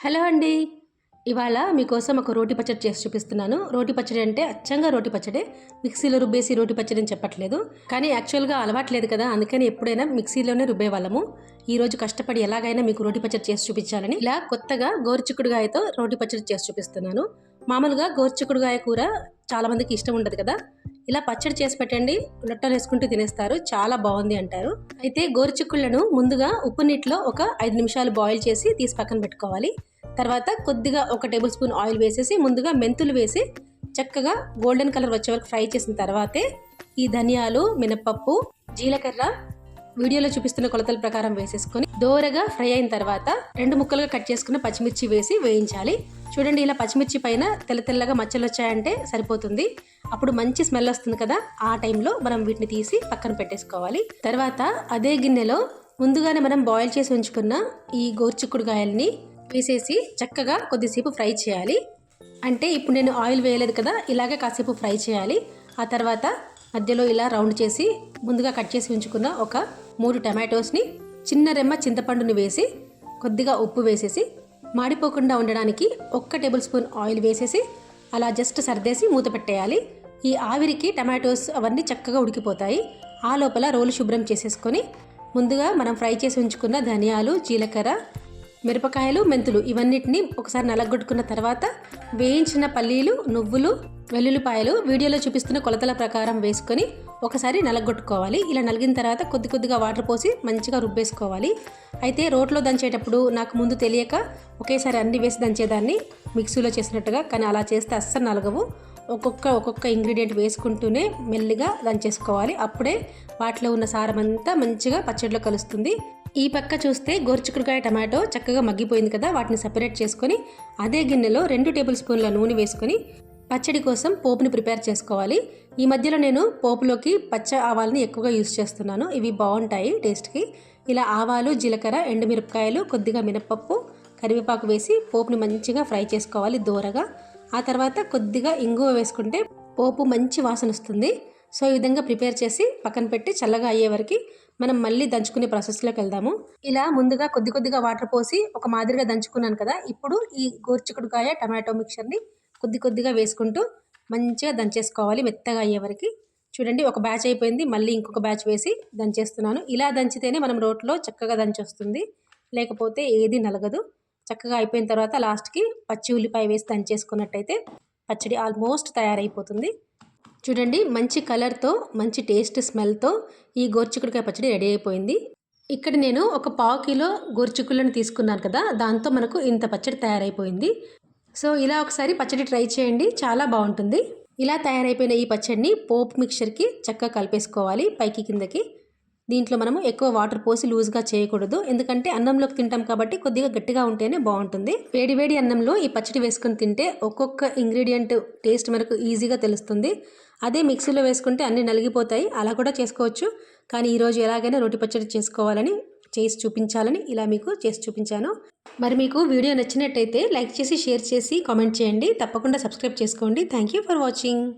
Hello అండి. ఇవాళ మీకోసం ఒక రోటి పచ్చడి చేసి చూపిస్తున్నాను. రోటి పచ్చడి అంటే అచ్చంగా రోటి పచ్చడే. మిక్సీలో రుబ్బేసి రోటి పచ్చడి అని చెప్పట్లేదు. కానీ యాక్చువల్గా అలవాట్లేదు కదా అందుకని ఎప్పుడైనా మిక్సీలోనే రుబ్బే వాళ్ళము ఈ రోజు కష్టపడి ఎలాగైనా మీకు రోటి పచ్చడి చేసి చూపించాలని ఇలా కొత్తగా గోరుచిక్కుడుగాయతో రోటి పచ్చడి చేసి చూపిస్తున్నాను. మామూలుగా గోరుచిక్కుడుగాయ కూర చాలామందికి ఇష్టం ఉండదు కదా. ఇలా పచ్చడి చేసి పెట్టండి. లొట్టలు వేసుకుంటూ తినేస్తారు. చాలా బాగుంది అంటారు. అయితే గోరుచిక్కుళ్ళను ముందుగా ఉప్పు నీటిలో ఒక ఐదు నిమిషాలు బాయిల్ చేసి తీసి పక్కన పెట్టుకోవాలి. తర్వాత కొద్దిగా ఒక టేబుల్ స్పూన్ ఆయిల్ వేసేసి ముందుగా మెంతులు వేసి చక్కగా గోల్డెన్ కలర్ వచ్చే వరకు ఫ్రై చేసిన తర్వాతే ఈ ధనియాలు మినపప్పు జీలకర్ర వీడియోలో చూపిస్తున్న కొలతల ప్రకారం వేసేసుకొని దోరగా ఫ్రై అయిన తర్వాత రెండు ముక్కలుగా కట్ చేసుకున్న పచ్చిమిర్చి వేసి వేయించాలి. చూడండి ఇలా పచ్చిమిర్చి పైన తెల్ల తెల్లగా మచ్చలు వచ్చాయంటే సరిపోతుంది. అప్పుడు మంచి స్మెల్ వస్తుంది కదా ఆ టైంలో మనం వీటిని తీసి పక్కన పెట్టేసుకోవాలి. తర్వాత అదే గిన్నెలో ముందుగానే మనం బాయిల్ చేసి ఉంచుకున్న ఈ గోర్చిక్కుడుగాయల్ని వేసేసి చక్కగా కొద్దిసేపు ఫ్రై చేయాలి. అంటే ఇప్పుడు నేను ఆయిల్ వేయలేదు కదా ఇలాగే కాసేపు ఫ్రై చేయాలి. ఆ తర్వాత మధ్యలో ఇలా రౌండ్ చేసి ముందుగా కట్ చేసి ఉంచుకున్న ఒక మూడు టమాటోస్ని చిన్న రెమ్మ చింతపండుని వేసి కొద్దిగా ఉప్పు వేసేసి మాడిపోకుండా ఉండడానికి ఒక్క టేబుల్ స్పూన్ ఆయిల్ వేసేసి అలా జస్ట్ సర్దేసి మూత పెట్టేయాలి. ఈ ఆవిరికి టమాటోస్ అవన్నీ చక్కగా ఉడికిపోతాయి. ఆ లోపల రోలు శుభ్రం చేసేసుకొని ముందుగా మనం ఫ్రై చేసి ఉంచుకున్న ధనియాలు జీలకర్ర మిరపకాయలు మెంతులు ఇవన్నిటిని ఒకసారి నలగొట్టుకున్న తర్వాత వేయించిన పల్లీలు నువ్వులు వెల్లుల్లిపాయలు వీడియోలో చూపిస్తున్న కొలతల ప్రకారం వేసుకొని ఒకసారి నలగొట్టుకోవాలి. ఇలా నలిగిన తర్వాత కొద్ది కొద్దిగా వాటర్ పోసి మంచిగా రుబ్బేసుకోవాలి. అయితే రోట్లో దంచేటప్పుడు నాకు ముందు తెలియక ఒకేసారి అన్ని వేసి దంచేదాన్ని మిక్సీలో చేసినట్టుగా కానీ అలా చేస్తే అస్సలు నలగవు. ఒక్కొక్క ఒక్కొక్క ఇంగ్రీడియంట్ వేసుకుంటూనే మెల్లిగా దంచేసుకోవాలి. అప్పుడే వాటిలో ఉన్న సారం అంతా మంచిగా పచ్చడిలో కలుస్తుంది. ఈ పక్క చూస్తే గోరుచిక్కుడుకాయ టమాటో చక్కగా మగ్గిపోయింది కదా వాటిని సపరేట్ చేసుకొని అదే గిన్నెలో రెండు టేబుల్ స్పూన్ల నూనె వేసుకొని పచ్చడి కోసం పోపుని ప్రిపేర్ చేసుకోవాలి. ఈ మధ్యలో నేను పోపులోకి పచ్చ ఆవాలని ఎక్కువగా యూస్ చేస్తున్నాను. ఇవి బాగుంటాయి టేస్ట్కి. ఇలా ఆవాలు జీలకర్ర ఎండుమిరపకాయలు కొద్దిగా మినపప్పు కరివేపాకు వేసి పోపుని మంచిగా ఫ్రై చేసుకోవాలి దూరగా. ఆ తర్వాత కొద్దిగా ఇంగువ వేసుకుంటే పోపు మంచి వాసన వస్తుంది. సో ఈ విధంగా ప్రిపేర్ చేసి పక్కన పెట్టి చల్లగా అయ్యే వరకు మనం మళ్ళీ దంచుకునే ప్రాసెస్లోకి వెళ్దాము. ఇలా ముందుగా కొద్ది కొద్దిగా వాటర్ పోసి ఒక మాదిరిగా దంచుకున్నాను కదా ఇప్పుడు ఈ గోర్చికుడుకాయ టమాటో మిక్చర్ని కొద్ది కొద్దిగా వేసుకుంటూ మంచిగా దంచేసుకోవాలి మెత్తగా అయ్యే వరకు. చూడండి ఒక బ్యాచ్ అయిపోయింది మళ్ళీ ఇంకొక బ్యాచ్ వేసి దంచేస్తున్నాను. ఇలా దంచితేనే మనం రోట్లో చక్కగా దంచొస్తుంది లేకపోతే ఏది నలగదు. చక్కగా అయిపోయిన తర్వాత లాస్ట్కి పచ్చి ఉల్లిపాయ వేసి దంచేసుకున్నట్టయితే పచ్చడి ఆల్మోస్ట్ తయారైపోతుంది. చూడండి మంచి కలర్తో మంచి టేస్ట్ స్మెల్తో ఈ గోర్చికుడికాయ పచ్చడి రెడీ అయిపోయింది. ఇక్కడ నేను ఒక పావు కిలో గోర్చిక్కులను తీసుకున్నాను కదా దాంతో మనకు ఇంత పచ్చడి తయారైపోయింది. సో ఇలా ఒకసారి పచ్చడి ట్రై చేయండి చాలా బాగుంటుంది. ఇలా తయారైపోయిన ఈ పచ్చడిని పోపు మిక్చర్కి చక్కగా కలిపేసుకోవాలి పైకి కిందకి. దీంట్లో మనము ఎక్కువ వాటర్ పోసి లూజ్గా చేయకూడదు. ఎందుకంటే అన్నంలోకి తింటాం కాబట్టి కొద్దిగా గట్టిగా ఉంటేనే బాగుంటుంది. వేడి వేడి అన్నంలో ఈ పచ్చడి వేసుకొని తింటే ఒక్కొక్క ఇంగ్రీడియంట్ టేస్ట్ మనకు ఈజీగా తెలుస్తుంది. అదే మిక్సీలో వేసుకుంటే అన్నీ నలిగిపోతాయి. అలా కూడా చేసుకోవచ్చు. కానీ ఈరోజు ఎలాగైనా రోటి పచ్చడి చేసుకోవాలని చేసి చూపించాలని ఇలా మీకు చేసి చూపించాను. మరి మీకు వీడియో నచ్చినట్టయితే లైక్ చేసి షేర్ చేసి కామెంట్ చేయండి. తప్పకుండా సబ్స్క్రైబ్ చేసుకోండి. Thank you for watching.